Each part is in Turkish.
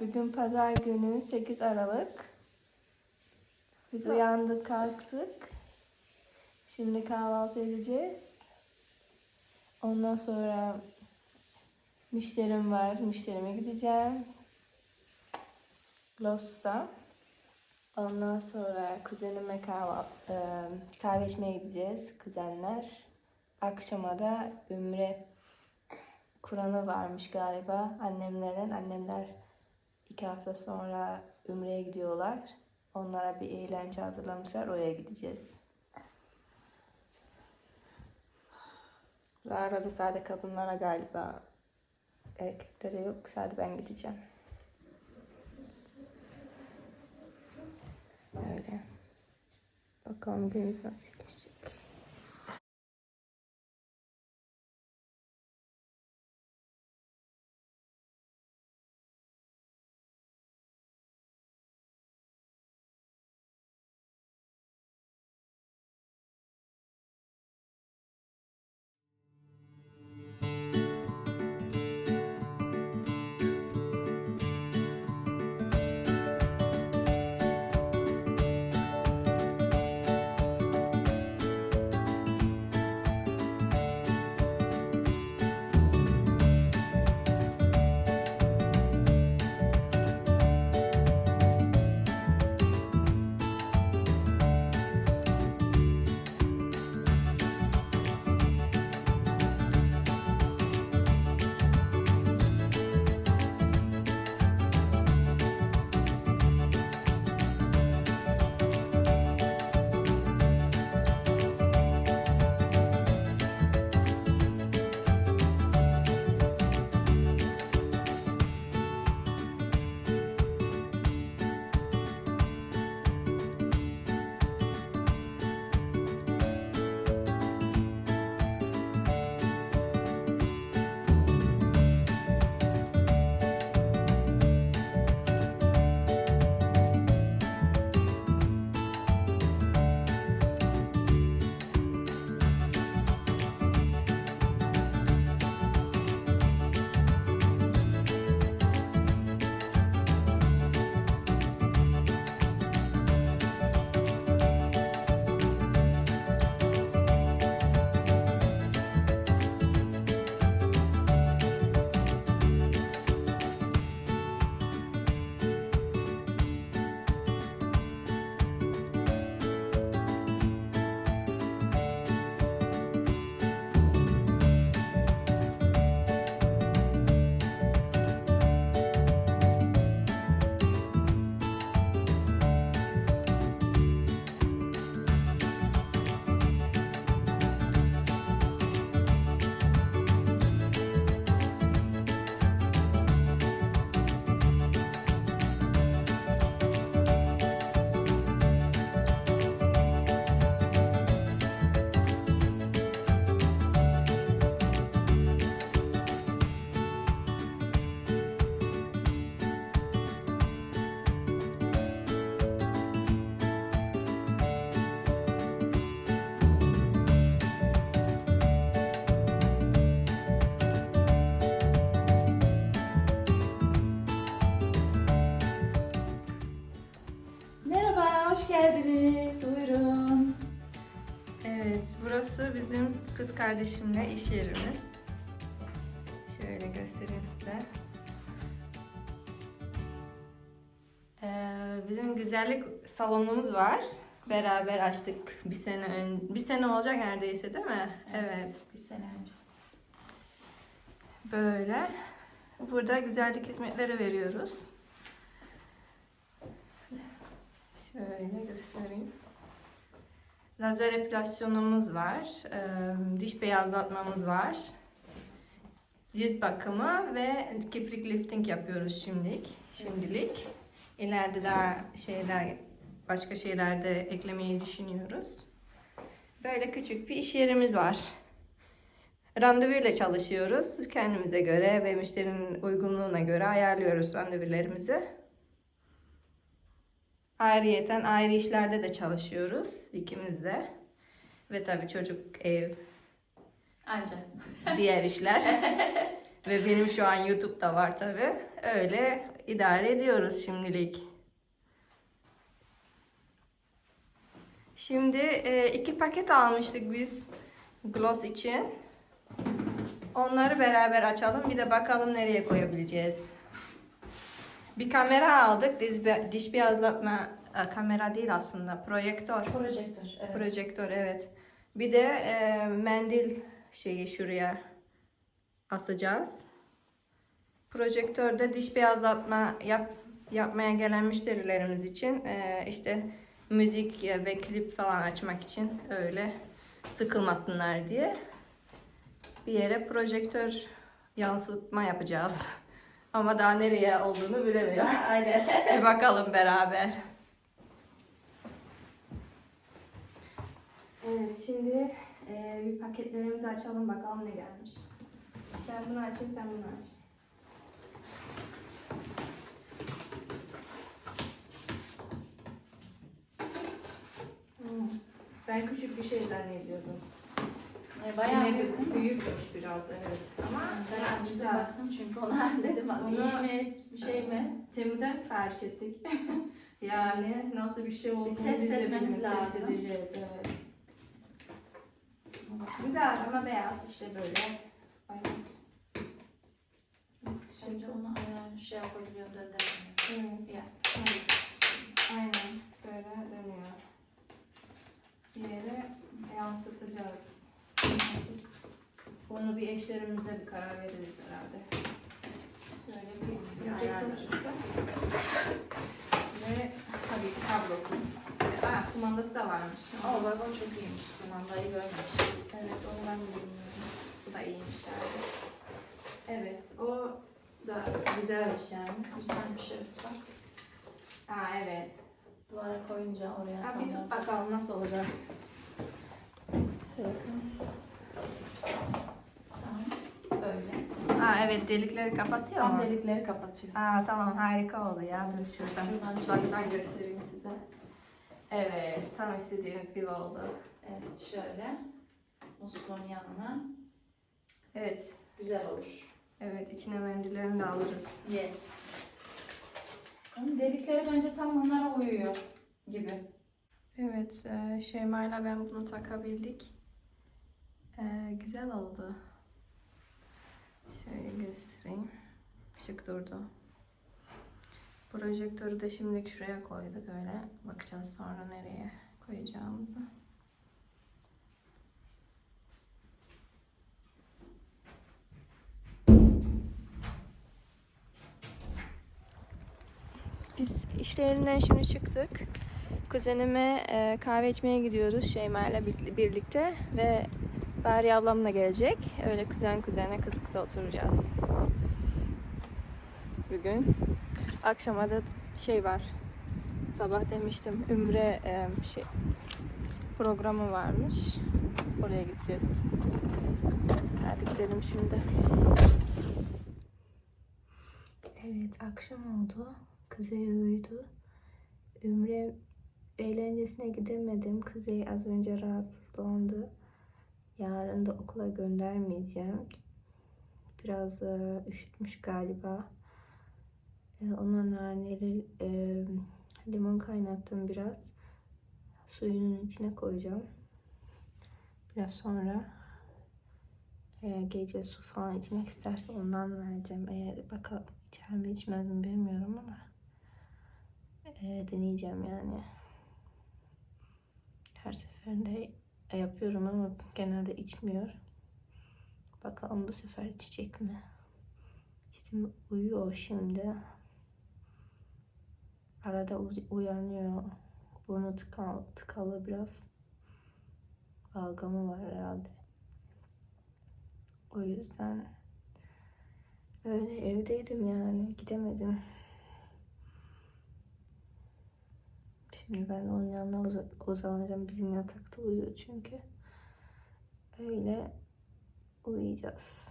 Bugün pazar günü 8 Aralık. Biz uyandık kalktık. Şimdi kahvaltı edeceğiz. Ondan sonra müşterim var. Müşterime gideceğim. Lost'ta. Ondan sonra kuzenime kahve, kahve içmeye gideceğiz. Kuzenler. Akşama da Ümre Kur'an'ı varmış galiba annemlerin. Annemler iki hafta sonra Ümre'ye gidiyorlar. Onlara bir eğlence hazırlamışlar. Oraya gideceğiz. Ve arada sadece kadınlara galiba erkeklere yok. Sadece ben gideceğim. Öyle. Bakalım günümüz nasıl geçecek. Hoş geldiniz. Buyurun. Evet, burası bizim kız kardeşimle iş yerimiz. Şöyle göstereyim size. Ee, bizim güzellik salonumuz var. Beraber açtık bir sene ön, bir sene olacak neredeyse değil mi? Evet. Bir sene önce. Böyle. Burada güzellik hizmetleri veriyoruz. Şöyle göstereyim. Lazer epilasyonumuz var. Diş beyazlatmamız var. Cilt bakımı ve kiprik lifting yapıyoruz şimdilik. Şimdilik. İleride daha şeyler başka şeyler de eklemeyi düşünüyoruz. Böyle küçük bir iş yerimiz var. Randevuyla çalışıyoruz. Kendimize göre ve müşterinin uygunluğuna göre ayarlıyoruz randevularımızı. Ayrıyeten ayrı işlerde de çalışıyoruz ikimiz de. Ve tabii çocuk, ev, Anca. diğer işler. ve benim şu an YouTube'da var tabii. öyle idare ediyoruz şimdilik. Şimdi e, iki paket almıştık biz gloss için. Onları beraber açalım. Bir de bakalım nereye koyabileceğiz. Bir kamera aldık. Diş, diş beyazlatma e, kamera değil aslında. Projektör. Projektör. Evet. Projektör evet. Bir de e, mendil şeyi şuraya asacağız. Projektörde diş beyazlatma yap, yapmaya gelen müşterilerimiz için e, işte müzik e, ve klip falan açmak için öyle sıkılmasınlar diye bir yere projektör yansıtma yapacağız. Ama daha nereye olduğunu bilemiyorum. Aynen. bir bakalım beraber. Evet şimdi e, bir paketlerimizi açalım bakalım ne gelmiş. Ben bunu açayım sen bunu aç. Hmm, Ben küçük bir şey zannediyordum. E, bayağı Yine büyük büyükmüş biraz evet. Ama Ben açtım güzel. baktım çünkü ona dedim Onu- iyi mi bir şey mi? Temu'dan sipariş ettik. yani nasıl bir şey olduğunu test biz de etmemiz bilmiyoruz. Test lazım. edeceğiz evet. Güzel ama beyaz işte böyle. Beyaz. Şimdi onu ayağını şey yapabiliyor döndüremiyor. Evet. Ya. Aynen böyle dönüyor. Bir yere yansıtacağız. Onu bir eşlerimizle bir karar veririz herhalde. Böyle bir, bir ayarlarız. Ve tabii kablosu. Aa, kumandası da varmış. Aa bak o çok iyiymiş. Kumandayı görmemiştim. Evet onu ben de bilmiyorum. Bu da iyiymiş yani. Evet o da güzelmiş yani. Güzelmiş evet bak. Aa evet. Duvara koyunca oraya Ha, bir tut bakalım nasıl olacak. Tamam. Aa evet delikleri kapatıyor Tam mu? delikleri kapatıyor. Aa tamam harika oldu ya. Dur şuradan. Şuradan Uzaktan göstereyim size. Evet tam istediğimiz gibi oldu. Evet şöyle. Musluğun yanına. Evet. Güzel olur. Evet içine mendillerini de alırız. Yes. Onun delikleri bence tam onlara uyuyor gibi. Evet e, Şeyma'yla ben bunu takabildik. E, güzel oldu. Şöyle göstereyim. Şık durdu. Projektörü de şimdilik şuraya koyduk öyle. Bakacağız sonra nereye koyacağımızı. Biz işlerinden şimdi çıktık. Kuzenime e, kahve içmeye gidiyoruz bir- birlikte ve Bari ablam da gelecek. Öyle kuzen kuzene kız kıza oturacağız. Bugün. Akşama da şey var. Sabah demiştim Ümre e, şey programı varmış. Oraya gideceğiz. Hadi gidelim şimdi. Evet akşam oldu. Kuzey uyudu. Ümre eğlencesine gidemedim. Kuzey az önce rahatsızlandı. Yarın da okula göndermeyeceğim. Biraz e, üşütmüş galiba. E, ona naneli e, limon kaynattım biraz. Suyunun içine koyacağım. Biraz sonra e, gece su falan içmek isterse ondan vereceğim. Eğer bakalım içer mi içmez mi bilmiyorum ama e, deneyeceğim yani. Her seferinde yapıyorum ama genelde içmiyor. Bakalım bu sefer içecek mi? İşte uyuyor şimdi. Arada uy- uyanıyor. Burnu tıkalı, tıkalı biraz. Balgamı var herhalde. O yüzden öyle evdeydim yani. Gidemedim. Şimdi ben onun yanına uza- uzanacağım. Bizim yatakta uyuyor çünkü. Öyle uyuyacağız.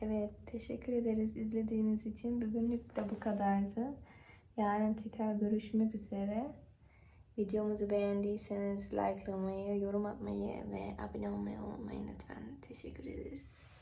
Evet, teşekkür ederiz izlediğiniz için. Bugünlük de bu kadardı. Yarın tekrar görüşmek üzere. Videomuzu beğendiyseniz likelamayı, yorum atmayı ve abone olmayı unutmayın lütfen. Teşekkür ederiz.